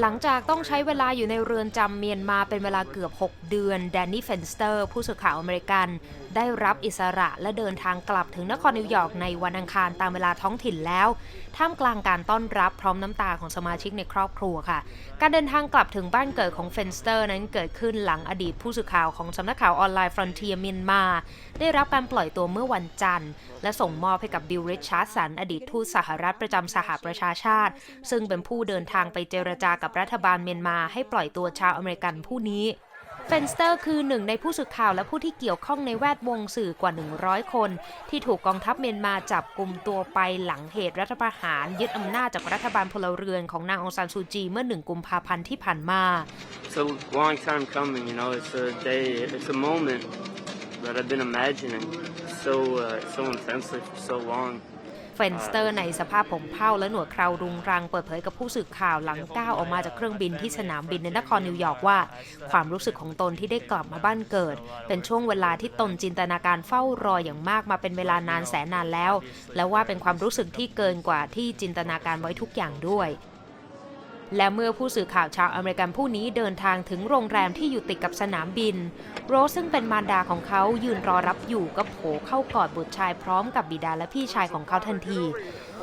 หลังจากต้องใช้เวลาอยู่ในเรือนจำเมียนมาเป็นเวลาเกือบ 6 เดือน แดนนี่เฟนสเตอร์ ผู้สื่อข่าวอเมริกันได้รับอิสระและเดินทางกลับถึงนครนิวยอร์กในวันอังคารตามเวลาท้องถิ่นแล้ว ท่ามกลางการต้อนรับพร้อมน้ำตาของสมาชิกในครอบครัวค่ะ การเดินทางกลับถึงบ้านเกิดของเฟนสเตอร์นั้นเกิดขึ้นหลังอดีตผู้สื่อข่าวของสำนักข่าวออนไลน์ฟรอนเทียเมียนมา ได้รับการปล่อยตัวเมื่อวันจันทร์ และส่งมอบให้กับบิลริชาร์ดสันอดีตทูตสหรัฐประจำสหประชาชาติ ซึ่งเป็นผู้เดินทางไปเจรจากับรัฐบาลเมียนมา ให้ปล่อยตัวชาวอเมริกันผู้นี้ เฟนสเตอร์คือหนึ่งในผู้สื่อข่าวและผู้ที่เกี่ยวข้องในแวดวงสื่อกว่า 100 คน ที่ถูกกองทัพเมียนมาจับกลุ่มตัวไปหลังเหตุรัฐประหาร ยึดอำนาจจากรัฐบาลพลเรือนของนางองซานซูจีเมื่อหนึ่งกุมภาพันธ์ที่ผ่านมา It's a long time coming, you know. It's a day, it's a moment that I've been imagining so uh, so intensely for so long. เฟนสเตอร์ในสภาพผมเผ้าและหนวดเครารุงรังเปิดเผยกับผู้สื่อข่าวหลังก้าวออกมาจากเครื่องบินที่สนามบินในนครนิวยอร์กว่า ความรู้สึกของตนที่ได้กลับมาบ้านเกิด เป็นช่วงเวลาที่ตนจินตนาการเฝ้ารออย่างมากมาเป็นเวลานานแสนนานแล้ว และว่าเป็นความรู้สึกที่เกินกว่าที่จินตนาการไว้ทุกอย่างด้วย และเมื่อผู้สื่อข่าวชาวอเมริกันผู้นี้เดินทางถึงโรงแรมที่อยู่ติดกับสนามบิน โรสซึ่งเป็นมารดาของเขายืนรอรับอยู่ก็โผล่เข้ากอดบุตรชายพร้อมกับบิดาและพี่ชายของเขาทันที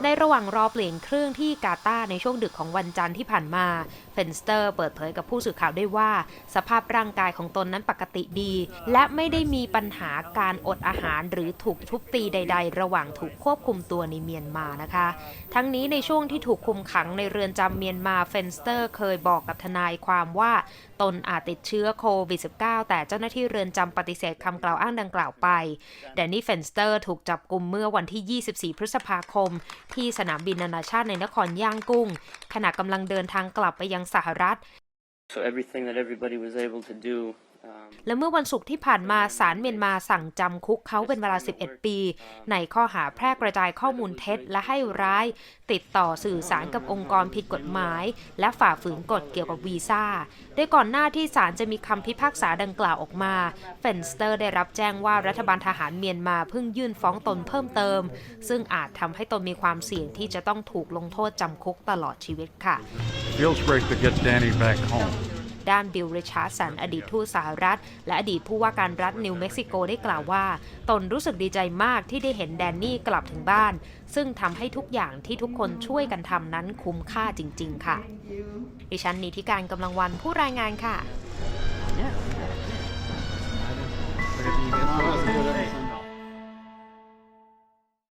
ในระหว่างรอเปลี่ยนเครื่องที่กาตาในช่วงดึกของวันจันทร์ที่ผ่านมา เฟนสเตอร์เปิดเผยกับผู้สื่อข่าวได้ว่า สภาพร่างกายของตนนั้นปกติดี และไม่ได้มีปัญหาการอดอาหารหรือถูกทุบตีใด ๆ ระหว่างถูกควบคุมตัวในเมียนมานะคะ ทั้งนี้ในช่วงที่ถูกคุมขังในเรือนจำเมียนมาเฟนสเตอร์เคยบอกกับทนายความว่าตนอาจติดเชื้อโควิด -19 แต่เจ้าหน้าที่เรือนจำปฏิเสธคำกล่าวอ้างดังกล่าวไปแดนนี่เฟนสเตอร์ถูกจับกลุ่มเมื่อวันที่ 24 พฤษภาคมที่สนามบินนานาชาติในนครย่างกุ้ง ขณะกำลังเดินทางกลับไปยังสหรัฐ So everything that everybody was able to do. และเมื่อวันศุกร์ที่ผ่านมาศาลเมียนมาสั่งจำคุกเขาเป็นเวลา 11 ปี ในข้อหาแพร่กระจายข้อมูลเท็จ และให้ร้าย ติดต่อสื่อสารกับองค์กรผิดกฎหมาย และฝ่าฝืนกฎเกี่ยวกับวีซ่า โดยก่อนหน้าที่ศาลจะมีคำพิพากษาดังกล่าวออกมาเฟนสเตอร์ได้รับแจ้งว่ารัฐบาลทหารเมียนมาเพิ่งยื่นฟ้องตนเพิ่มเติม ซึ่งอาจทำให้ตนมีความเสี่ยงที่จะต้องถูกลงโทษจำคุกตลอดชีวิตค่ะ Feels great to get Danny back home. ด้านบิลริชาร์ดสันอดีตทูตสหรัฐ และอดีตผู้ว่าการรัฐนิวเม็กซิโกได้กล่าวว่า ตนรู้สึกดีใจมากที่ได้เห็นแดนนี่กลับถึงบ้าน ซึ่งทำให้ทุกอย่างที่ทุกคนช่วยกันทำนั้นคุ้มค่าจริง ๆ ค่ะ ดิฉันนิติการกำลังวันผู้รายงานค่ะ